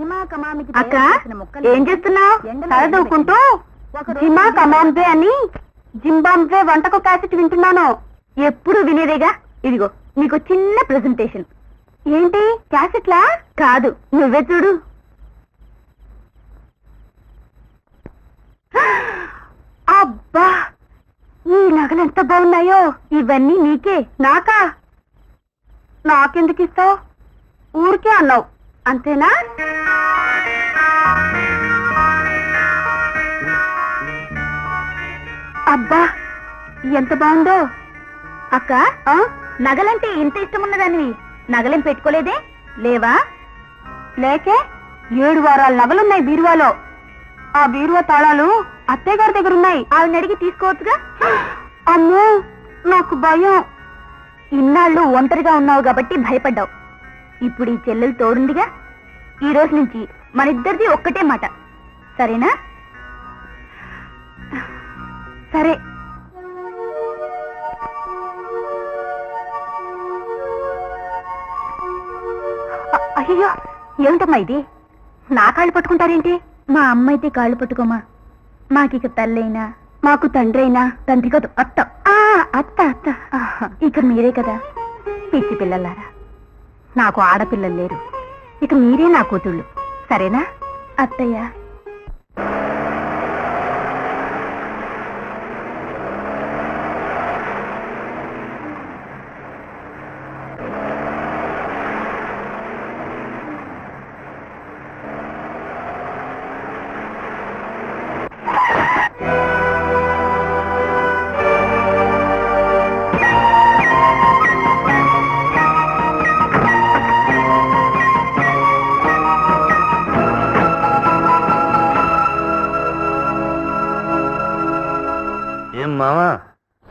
అక్క ఏం చేస్తున్నావు? చదువుకుంటూ జిమా కమాంబే అని? జింబాంబే వంటకు క్యాసెట్ వింటున్నాను. ఎప్పుడు వినేదేగా? ఇదిగో నీకు చిన్న ప్రెజెంటేషన్. ఏంటి? క్యాసెట్లా? కాదు నువ్వే చూడు. అబ్బా! ఈ నగలు ఎంత బాగున్నాయో? ఇవన్నీ నీకే. నాకా? నాకెందుకు ఇస్తావు ఊరికే అన్నావు. అంతేనా? అబ్బా ఎంత బాగుందో. అక్క నగలంటే ఇంత ఇష్టం నగలేం పెట్టుకోలేదే? లేవా? లేకే ఏడు వారాల నగలున్నాయి బీరువాలో. ఆ బీరువా తాళాలు అత్తయ్య గారి దగ్గర ఉన్నాయి ఆవిడ అడిగి తీసుకోవచ్చుగా? అమ్మో నాకు భయం. ఇన్నాళ్ళు ఒంటరిగా ఉన్నావు కాబట్టి భయపడ్డావు. ఇప్పుడు ఈ చెల్లెలు తోడుందిగా? ఈ రోజు నుంచి మన ఇద్దరిది ఒక్కటే మాట. సరేనా? సరే. అయ్యో ఏమిటమ్మా ఇది? నా కాళ్ళు పట్టుకుంటారేంటి? మా అమ్మ అయితే కాళ్ళు పట్టుకోమా? మాకిక తల్లైనా మాకు తండ్రి అయినా తండ్రి కాదు అత్త. ఆ, అత్త అత్త. ఇక మీరే కదా పిచ్చి పిల్లలారా. నాకు ఆడపిల్లలు లేరు. ఇక మీరే నా కూతుళ్ళు. సరేనా? అత్తయ్య.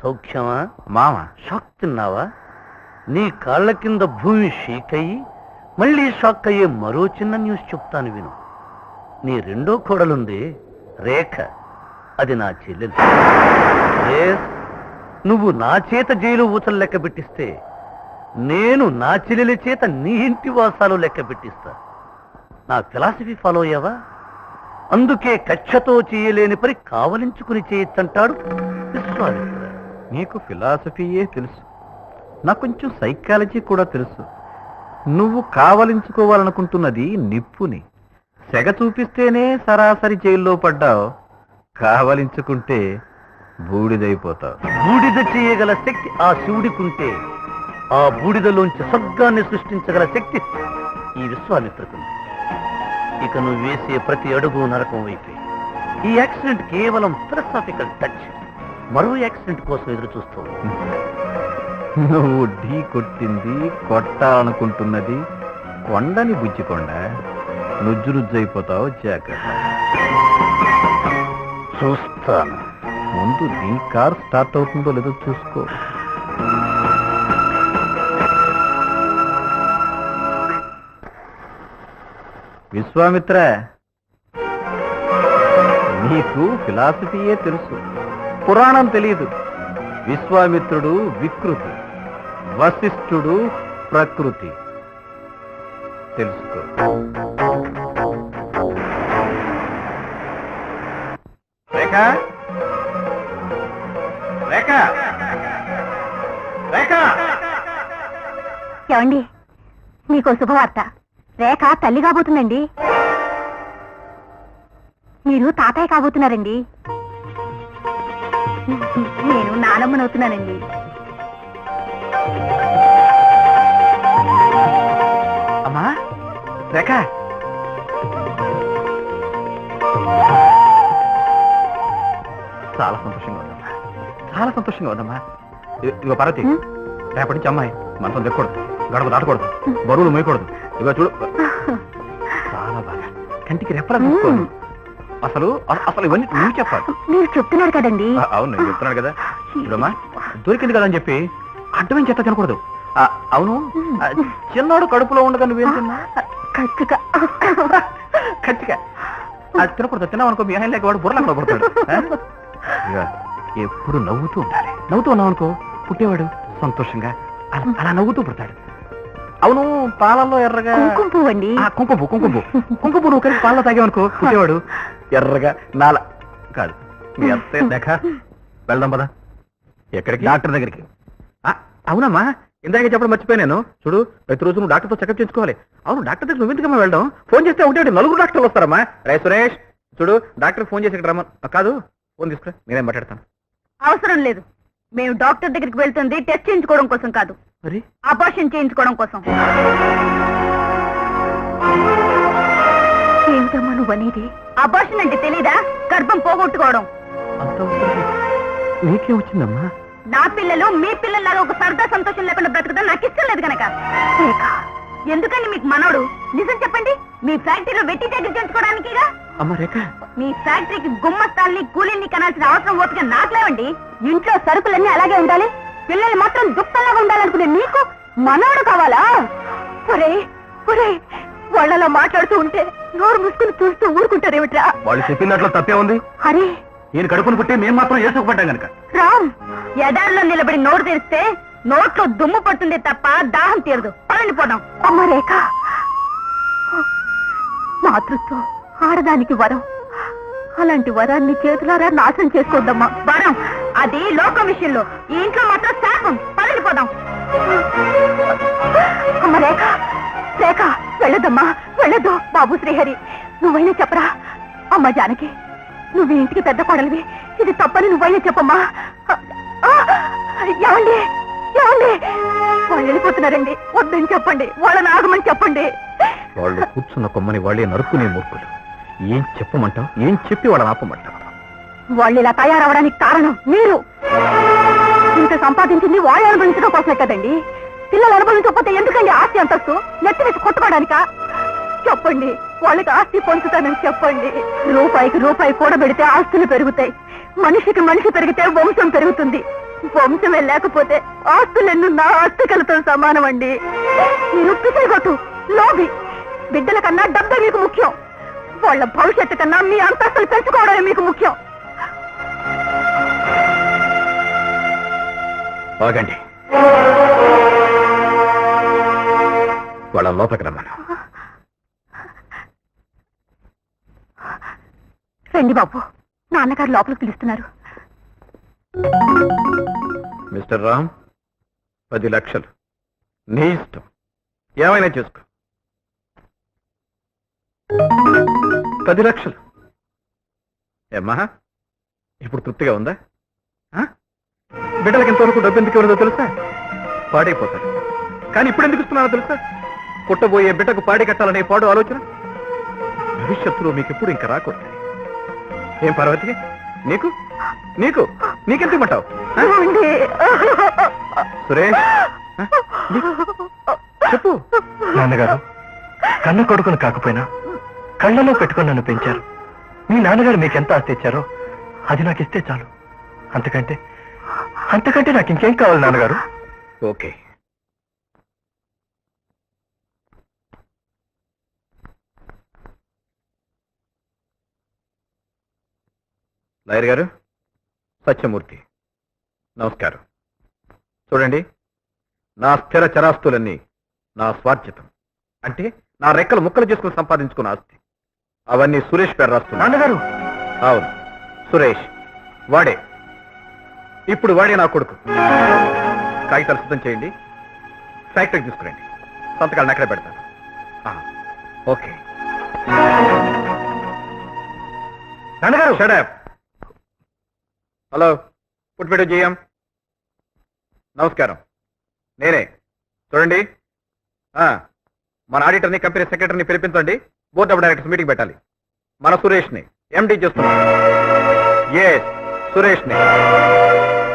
సౌఖ్యమా మామ షాక్ తిన్నావా? నీ కాళ్ళ కింద భూమి షేక్ అయ్యి మళ్ళీ షాక్ అయ్యే మరో చిన్న న్యూస్ చెప్తాను విను. నీ రెండో కోడలుంది రేఖ. అది నా చెల్లెలు. నువ్వు నా చేత జైలు ఊచలు లెక్క పెట్టిస్తే నేను నా చెల్లెలి చేత నీ ఇంటి వాసాలు లెక్క పెట్టిస్తా. నా ఫిలాసఫీ ఫాలో అయ్యావా? అందుకే కక్షతో చేయలేని పని కావలించుకుని చేయొచ్చంటాడు విశ్వాసం నీకు ఫిలాసఫీయే తెలుసు. నాకు కొంచెం సైకాలజీ కూడా తెలుసు. నువ్వు కావలించుకోవాలనుకుంటున్నది నిప్పుని. సెగ చూపిస్తేనే సరాసరి జైల్లో పడ్డావు. కావలించుకుంటే బూడిదైపోతావు. బూడిద చేయగల శక్తి ఆ శివుడికుంటే ఆ బూడిదలోంచి సగ్గాన్ని సృష్టించగల శక్తి ఈ విశ్వామిత్రకుంది. ఇక నువ్వు వేసే ప్రతి అడుగు నరకం వైపే. ఈ యాక్సిడెంట్ కేవలం ఫిలసాఫికల్ టచ్ మరో యాక్సిడెంట్ కోసం ఎదురు చూస్తూ నువ్వు ఢీ కొట్టింది కొట్టాలనుకుంటున్నది కొండని బుజ్జికొండ. నుజ్జు నుజ్జైపోతావు జాగ్రత్త. చూస్తాను. ముందు నీ కార్ స్టార్ట్ అవుతుందో లేదో చూసుకో. విశ్వామిత్ర నీకు ఫిలాసఫీయే తెలుసు. పురాణం తెలియదు. విశ్వామిత్రుడు వికృతి వశిష్ఠుడు ప్రకృతి. తెలుసుకో. రేఖ? రేఖ? రేఖ? ఏమండి? మీకు శుభవార్త. రేఖ తల్లి కాబోతుందండి. మీరు తాతయ్య కాబోతున్నారండి. నేను నానమ్మనవుతున్నానండి. అమ్మా రేఖ. చాలా సంతోషంగా ఉందమ్మా. చాలా సంతోషంగా ఉందమ్మా. ఇ- ఇగో పార్వతి ఉం? రేపటి నుంచి అమ్మాయి మనతో దిక్కకూడదు గడప దాటకూడదు బరువులు మోయకూడదు. ఇగో చూడు. చాలా బాగా. కంటికి రెప్పలా చూసుకోవాలి అసలు అ- అసలు ఇవన్నీ నువ్వు చెప్పాలి. మీరు చెప్తున్నారు కదండి. ఆ, అవును నేను చెప్తున్నాను కదా. చూడమ్మా దొరికింది కదా అని చెప్పి అడ్డమైన చెత్త తినకూడదు. ఆ, అవును ఆ, చిన్నోడు కడుపులో ఉండగా నువ్వేం తిన్నా ఖచ్చితంగా ఖచ్చితంగా అది తినకూడదు మీ ఆయన లేక వాడు బుర్రలో పడతాడు. ఎప్పుడు నవ్వుతూ ఉండాలి. నవ్వుతూ ఉన్నావు అనుకో పుట్టేవాడు సంతోషంగా అలా- అలా నవ్వుతూ పుడతాడు. అవును పాలల్లో ఎర్రగా కుంకుమ పువ్వు అండి ఆ, కుంకుమ పువ్వు, కుంకుమ పువ్వు. కుంకుమ పువ్వు నువ్వు కలిసి పాలలో తాగేవనుకో పుట్టేవాడు ఎర్రగా నాల కాదు. మీ అత్తే దేఖ. వెళ్దాం పదా. ఎక్కడికి? డాక్టర్ దగ్గరికి. ఆ, అవునమ్మా. ఇందాక చెప్పడం మర్చిపోయాను చూడు ప్రతిరోజు నువ్వు డాక్టర్తో చెకప్ చేసుకోవాలి. అవును డాక్టర్ దగ్గర నువ్వు ఎందుకమ్మా వెళ్ళడం? ఫోన్ చేస్తే ఒకటి ఒకటి నలుగురు డాక్టర్లు వస్తారమ్మా. రే సురేష్. చూడు డాక్టర్ ఫోన్ చేసి ఇక్కడ రమ్మని ఆ, కాదు ఫోన్ తీసుకురా. నేనేం మాట్లాడతాను. అవసరం లేదు. మేము డాక్టర్ దగ్గరికి వెళ్తుంది టెస్ట్ చేయించుకోవడం కోసం కాదు. మరి? అబార్షన్ చేయించుకోవడం కోసం. ఏంటమ్మా నువ్వు అనేది అబార్షన్ అంటే తెలీదా? గర్భం పోగొట్టుకోవడం. నీకేం వచ్చిందమ్మా? నా పిల్లలు మీ పిల్లల్లాగా ఒక సరదా సంతోషం లేకుండా బ్రతకడం నాకు ఇష్టం లేదు కనుక ఎందుకండి మీకు మనోడు నిజం చెప్పండి మీ ఫ్యాక్టరీలో వెట్టి చాకరీ చేయించుకోవడానికిగా? మీ ఫ్యాక్టరీకి గుమ్మస్తాల్ని కూలీని కనాల్సిన అవసరం ఓపిక నాకు లేవండి. ఇంట్లో సరుకులన్నీ అలాగే ఉండాలి. పిల్లలు మాత్రం దుఃఖంలాగా ఉండాలనుకునే నీకు మనవడు కావాలా? ఒరే ఒరే వాళ్ళలా మాట్లాడుతూ ఉంటే నోరు మూసుకుని చూస్తూ ఊరుకుంటారేమిట్రా? వాళ్ళు చెప్పినట్లు తప్పే ఉంది. అరే! ఈయన కడుపును పుట్టి మేము మాత్రం వేసుకుపడ్డాం కనుక రామ్ ఎడారిలో నిలబడి నోరు తెరిస్తే నోట్లో దుమ్ము పడుతుంది తప్ప దాహం తీరదు. పదండి పోదాం. అమ్మ రేఖ మాతృత్వం ఆడదానికి వరం. అలాంటి వరాన్ని చేతులారా నాశనం చేసుకోద్దమ్మా. వరం అది లోకం విషయంలో. ఈ ఇంట్లో మాత్రం శాపం. పదండి పోదాం. అమ్మ రేఖ రేఖ వెళ్ళదమ్మా వెళ్ళదు. బాబు శ్రీహరి నువ్వైనా చెప్పరా? అమ్మ జానకి నువ్వు ఇంటికి పెద్ద కోడలివి. ఇది తప్పని నువ్వైనా చెప్పమ్మా. ఆ, ఏమండి? ఏమండి? వాళ్ళు వెళ్ళిపోతున్నారండి. వద్దని చెప్పండి. వాళ్ళని ఆగమని చెప్పండి. వాళ్ళు కూర్చున్న కొమ్మని వాళ్ళే నరుక్కునే మూర్ఖులు. ఏం చెప్పమంటావు? ఏం చెప్పి వాళ్ళని ఆపమంటావు? వాళ్ళు ఇలా తయారవడానికి కారణం మీరు. ఇంత సంపాదించింది వాళ్ళు అనుభవించడం కోసమే కదండి. పిల్లలు అనుభవించకపోతే ఎందుకండి ఆస్తి అంతస్తు? నెత్తి వేసి కొట్టుకోవడానికా? చెప్పండి వాళ్ళకి ఆస్తి పొందుతానని చెప్పండి. రూపాయికి రూపాయి కూడబెడితే ఆస్తులు పెరుగుతాయి. మనిషికి మనిషి పెరిగితే వంశం పెరుగుతుంది. వంశమే లేకపోతే ఆస్తులు ఎన్నున్నా ఆస్తికలతో సమానం అండి మీరు పిసిగొట్టు లోబి బిడ్డల కన్నా డబ్బే మీకు ముఖ్యం. వాళ్ళ భవిష్యత్తు కన్నా మీ అంతస్తులు పెంచుకోవడమే మీకు ముఖ్యం. ఆగండి. వాళ్ళ లోపలికి రమ్మను. రండి బాబు. నాన్నగారు లోపలికి పిలుస్తున్నారు. మిస్టర్ రామ్ పది లక్షలు. నీ ఇష్టం. ఏమైనా చేసుకో. పది లక్షలు. ఏమ్మా? ఇప్పుడు తృప్తిగా ఉందా? బిడ్డలకి ఇంతవరకు డబ్బు ఎందుకు ఇవ్వలేదో తెలుసా? పాడైపోతారు. కానీ ఇప్పుడు ఎందుకు ఇస్తున్నానో తెలుసా? పుట్టబోయే బిడ్డకు పాడి కట్టాలనే పాడు ఆలోచన? భవిష్యత్తులో మీకు ఎప్పుడు ఇంకా రాకూడదు. ఏం పార్వతి? నీకు? నీకు? నీకెంత ఇమ్మంటావు? సురేష్? చెప్పు. నాన్నగారు కన్న కొడుకును కాకపోయినా కళ్ళలో పెట్టుకొని నన్ను పెంచారు. మీ నాన్నగారు మీకు ఎంత ఆస్తి ఇచ్చారో అది నాకు ఇస్తే చాలు. అంతకంటే అంతకంటే నాకు ఇంకేం కావాలి నాన్నగారు? ఓకే. లాయర్ గారు సత్యమూర్తి నమస్కారం. చూడండి నా స్థిర చరాస్తులన్నీ నా స్వార్జితం అంటే నా రెక్కలు ముక్కలు చేసుకుని సంపాదించుకున్న ఆస్తి. అవన్నీ సురేష్ పేరు రాస్తున్నా. నాన్నగారు! అవును సురేష్. వాడే. ఇప్పుడు వాడే నా కొడుకు. కాగితాలు సిద్ధం చేయండి. ఫ్యాక్టరీకి తీసుకురండి. సంతకాలను అక్కడే పెడతాను. ఓకే. నాన్నగారు! షడప్ హలో పుట్టిపెట్టు జయం నమస్కారం. నేనే. చూడండి. ఆ, మన ఆడిటర్ని కంపెనీ సెక్రటరీని పిలిపించండి. బోర్డ్ ఆఫ్ డైరెక్టర్స్ మీటింగ్ పెట్టాలి. మన సురేష్ని ఎండి చేస్తున్నాం. ఎస్ సురేష్ని.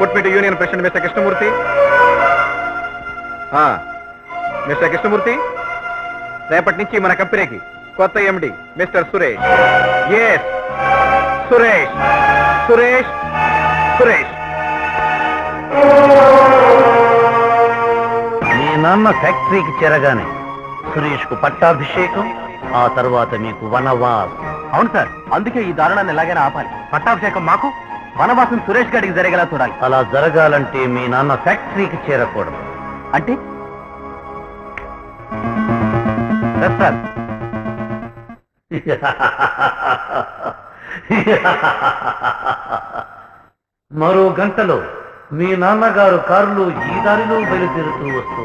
పుట్మిటి యూనియన్ ప్రెసిడెంట్ మిస్టర్ కృష్ణమూర్తి. ఆ, మిస్టర్ కృష్ణమూర్తి. రేపటి నుంచి మన కంపెనీకి కొత్త MD Mister Suresh. S Suresh. Suresh Suresh మీ నాన్న ఫ్యాక్టరీకి చేరగానే సురేష్కు పట్టాభిషేకం ఆ తర్వాత మీకు వనవాస్. అవును సార్ అందుకే ఈ దారుణాన్ని ఎలాగైనా ఆపాలి. పట్టాభిషేకం మాకు వనవాసం సురేష్ గారికి జరిగేలా చూడాలి. అలా జరగాలంటే మీ నాన్న ఫ్యాక్టరీకి చేరకూడదు. అంటే? సార్. మరో గంటలో మీ నాన్నగారు కారులో ఈ దారిలో బయలుదేరుతూ వస్తూ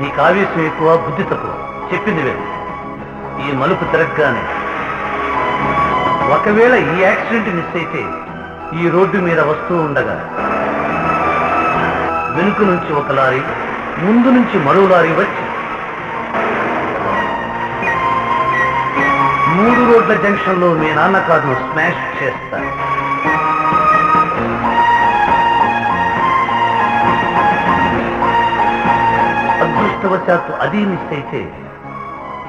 నీకు ఆవేశం ఎక్కువ బుద్ధి తక్కువ. చెప్పింది వేరు ఈ మలుపు తిరగగానే ఒకవేళ ఈ యాక్సిడెంట్ మిస్ అయితే ఈ రోడ్డు మీద వస్తూ ఉండగా వెనుక నుంచి ఒక లారీ ముందు నుంచి మరో లారీ వచ్చి మూడు రోడ్ల జంక్షన్లో మీ నాన్న కారును స్మాష్ చేస్తాను అదృష్టవశాత్తు అది మిస్ అయితే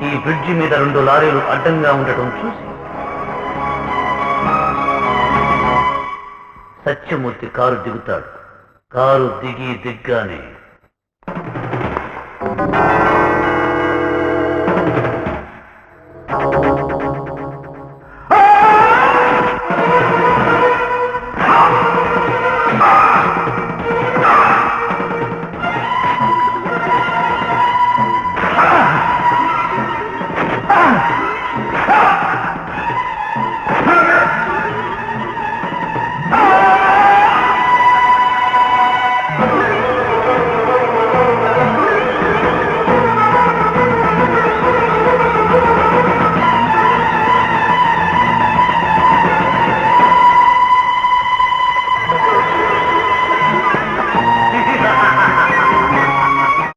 ఈ బ్రిడ్జి మీద రెండు లారీలు అడ్డంగా ఉండటం చూసి సత్యమూర్తి కారు దిగుతాడు. قالوا دقي دقاني.